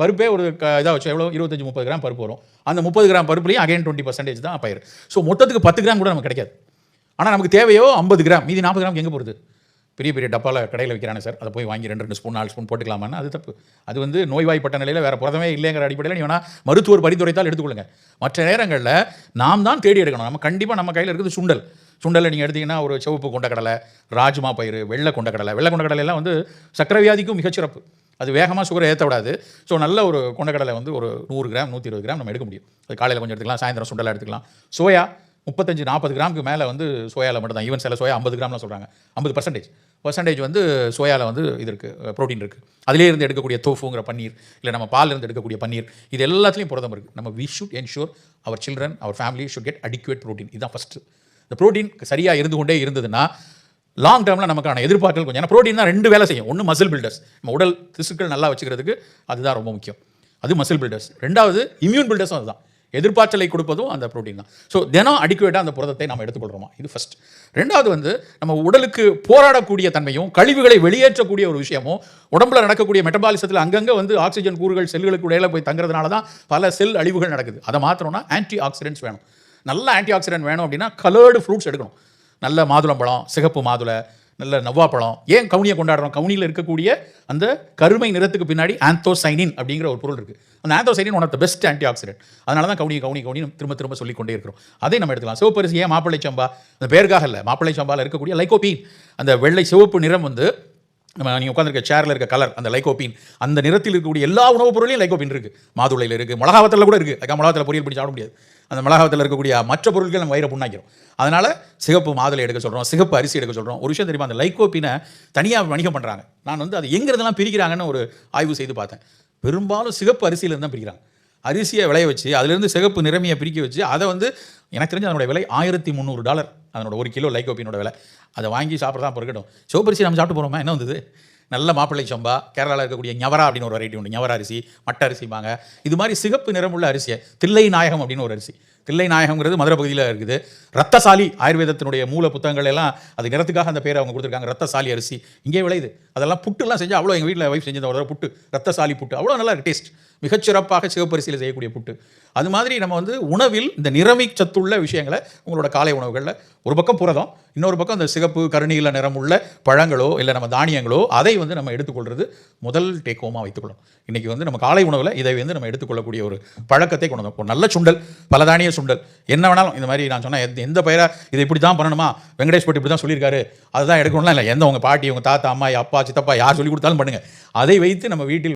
பருப்பே ஒரு இதாக வச்சு எவ்வளோ இருபத்தஞ்சி முப்பது கிராம் பருப்பு வரும். அந்த முப்பது கிராம் பருப்புலையும் அகைன் டுவெண்ட்டி பர்சன்டேஜ் தான் பயிர். ஸோ மொத்தத்துக்கு பத்து கிராம் கூட நமக்கு கிடைக்காது. ஆனால் நமக்கு தேவையோ ஐம்பது கிராம் மீதி நாற்பது கிராம் எங்கே போகிறது பெரிய பெரிய டப்பாவில் கடையில் வைக்கிறானே சார். அதை போய் வாங்கி ரெண்டு ரெண்டு ஸ்பூன் நாலு ஸ்பூன் போட்டுக்கலாமான்னு அது தப்பு. அது வந்து நோய்வாய்ப்பட்ட நிலையில் வேறு புரதமே இல்லைங்கிற அடிப்படையில் நீ வேணால் மருத்துவர் பரிந்துரைத்தால் எடுத்துக்கொள்ளுங்க. மற்ற நேரங்களில் நாம் தான் தேடி எடுக்கணும். நம்ம கண்டிப்பாக நம்ம கையில் இருக்கிறது சுண்டல். சுண்டலை நீங்கள் எடுத்தீங்கன்னா ஒரு சிவப்பு கொண்டக்கடலை ராஜ்மா பயிர் வெள்ளை கொண்டக்கடலை. வெள்ளை கொண்டக்கடலை வந்து சக்கரை வியாதிக்கும் மிகச்சிறப்பு அது வேகமாக சுகரை ஏற்ற விடாது ஸோ நல்ல ஒரு கொண்டக்கடலை வந்து ஒரு நூறு கிராம் நூற்றி இருபது கிராம் நம்ம எடுக்க முடியும். அது காலையில் கொஞ்சம் எடுத்துக்கலாம் சாயந்தரம் சுண்டலாக எடுத்துக்கலாம். சோயா முப்பத்தஞ்சு நாற்பது கிராமுக்கு மேலே வந்து சோயாவில் மட்டும் தான் ஈவன் சில சோயா ஐம்பது கிராம்லாம் சொல்கிறாங்க ஐம்பது பர்சன்டேஜ் பர்சன்டேஜ் வந்து சோயாவில் வந்து இது இருக்குது ப்ரோட்டீன் இருக்குது அதிலே இருந்து எடுக்கக்கூடிய தோஃபுங்கிற பன்னீர் இல்லை நம்ம பால்ல இருந்து எடுக்கக்கூடிய பன்னீர் இது எல்லாத்துலேயும் புரதம் இருக்குது நம்ம we should ensure our children our family should get adequate protein இதுதான் ஃபஸ்ட்டு இந்த ப்ரோட்டீன் சரியாக இருந்து கொண்டே இருந்ததுன்னா லாங் டேர்மில் நமக்கான எதிர்பார்க்கல் கொஞ்சம் ஏன்னா ப்ரோட்டீன் தான் ரெண்டு வேலை செய்யும். ஒன்று மசில் பில்டர்ஸ் நம்ம உடல் திசுக்கள் நல்லா வச்சுக்கிறதுக்கு அதுதான் ரொம்ப முக்கியம். அது மசில் பில்டர்ஸ் ரெண்டாவது இம்யூன் பில்டர்ஸும் அதுதான். எதிர்பார்த்தலை கொடுப்பதும் அந்த ப்ரோட்டீன் தான். ஸோ தினம் அடிக்குவேட்டாக அந்த புரதத்தை நம்ம எடுத்துக்கொள்கிறோமா இது ஃபஸ்ட் ரெண்டாவது வந்து நம்ம உடலுக்கு போராடக்கூடிய தன்மையும் கழிவுகளை வெளியேற்றக்கூடிய ஒரு விஷயமும் உடம்புல நடக்கக்கூடிய மெட்டபாலிசத்தில் அங்கங்கே வந்து ஆக்சிஜன் கூறுகள் செல்களுக்கு இடையில போய் தங்குறதுனால தான் பல செல் அழிவுகள் நடக்குது. அதை மாற்றணும்னா ஆன்டி ஆக்சிடென்ட்ஸ் வேணும். நல்ல ஆன்டி ஆக்சிடென்ட் வேணும் அப்படின்னா கலர்டு ஃப்ரூட்ஸ் எடுக்கணும். நல்ல மாதுளம்பழம் சிகப்பு மாதுளை நல்ல நவ்வாப்பழம் ஏன் கவுனியை கொண்டாடுறோம்? கவுனியில் இருக்கக்கூடிய அந்த கருமை நிறத்துக்கு பின்னாடி ஆந்தோசைனின் அப்படிங்கிற ஒரு பொருள் இருக்குது அந்த anthocyanin one of the best antioxidant அதனால தான் கவுனி கவுனி கவுனி திரும்ப திரும்ப சொல்லிக்கொண்டே இருக்கிறோம். அதை நம்ம எடுத்துக்கலாம். சிவப்பரிசி ஏன் மாப்பிள்ளை சம்பா? அந்த பேருக்காக இல்லை. மாப்பிள்ளை சம்பாவில் இருக்கக்கூடிய லைகோபீன் அந்த வெள்ளை சிவப்பு நிறம் வந்து நம்ம நீங்கள் உட்காந்துருக்க சேரில் இருக்க கலர் அந்த லைகோபின் அந்த நிறத்தில் இருக்கக்கூடிய எல்லா உணவுப் பொருளையும் லைகோபின் இருக்குது மாதுளையில் இருக்குது மிளகாவத்தில் கூட இருக்குது அக்கா மிளகாத்தில் பொரியல் பண்ணி சாப்பிட முடியாது. அந்த மிளகாவத்தில் இருக்கக்கூடிய மற்ற பொருட்கள் நம்ம வயிறை புண்ணாக்கிறோம் அதனால் சிகப்பு மாதுளை எடுக்க சொல்கிறோம் சிகப்பு அரிசி எடுக்க சொல்கிறோம் ஒரு விஷயம் தெரியுமா? அந்த லைகோப்பினை தனியாக வணிகம் பண்ணுறாங்க நான் வந்து அது எங்கிறதெல்லாம் பிரிக்கிறாங்கன்னு ஒரு ஆய்வு செய்து பார்த்தேன். பெரும்பாலும் சிகப்பு அரிசியிலேருந்து தான் பிரிக்கிறாங்க. அரிசியை விளைய வச்சு அதுலேருந்து சிகப்பு நிறமையை பிரிக்க வச்சு அதை வந்து எனக்கு தெரிஞ்சு அதனுடைய விலை ஆயிரத்தி முந்நூறு டாலர். அதனோட ஒரு கிலோ லைகோப்பினோட விலை. அதை வாங்கி சாப்பிட்றதா இருக்கட்டும். சிவப்பரிசி நம்ம சாப்பிட்டு போகிறோமா என்ன வந்தது? நல்ல மாப்பிள்ளை சம்பா கேரளாவில் இருக்கக்கூடிய ஞவரா அப்படின்னு ஒரு வெரைட்டி உண்டு. ஞவரா அரிசி மட்ட அரிசிம்பாங்க இது மாதிரி சிகப்பு நிறமுள்ள அரிசியை தில்லை நாயகம் அப்படின்னு ஒரு அரிசி. தில்லை நாயகங்கிறது மதுரை பகுதியில் இருக்குது. ரத்தசாலி ஆயுர்வேதத்தினுடைய மூல புத்தகங்கள் எல்லாம் அது நிறத்துக்காக அந்த பேரை அவங்க கொடுத்துருக்காங்க. ரத்தசாலி அரிசி. இங்கே விளையுது அதெல்லாம் புட்டுலாம் செஞ்சு அவ்வளோ எங்கள் வீட்டில் வைஃப் செஞ்சது ஒரு புட்டு. ரத்தசாலி புட்டு. அவ்வளோ நல்லா டேஸ்ட் மிகச்சிறப்பாக சிவப்பரிசியில் செய்யக்கூடிய புட்டு. அது மாதிரி நம்ம வந்து உணவில் இந்த நிறமி சத்துள்ள விஷயங்களை உங்களோட காலை உணவுகளில் ஒரு பக்கம் புரதம் இன்னொரு பக்கம் அந்த சிகப்பு கருநீல நிறமுள்ள பழங்களோ இல்லை நம்ம தானியங்களோ அதை வந்து நம்ம எடுத்துக்கொள்வது முதல் டேக் ஹோமாக வைத்துக்கொள்ளும் இன்றைக்கி வந்து நம்ம காலை உணவில் இதை வந்து நம்ம எடுத்துக்கொள்ளக்கூடிய ஒரு பழக்கத்தை கொண்டு வந்தோம். நல்ல சுண்டல் சுண்டல் என்ன வேணாலும் இந்த மாதிரி நான் சொன்ன எந்த எந்த இதை இப்படி தான் பண்ணணுமா? வெங்கடேஷ் பட்டி இப்படி தான் சொல்லியிருக்காரு. அதுதான் எடுக்கணும்லாம் இல்லை. எந்த உங்கள் பாட்டி உங்கள் தாத்தா அம்மா அப்பா சித்தப்பா யார் சொல்லி கொடுத்தாலும் பண்ணுங்கள் அதை வைத்து நம்ம வீட்டில்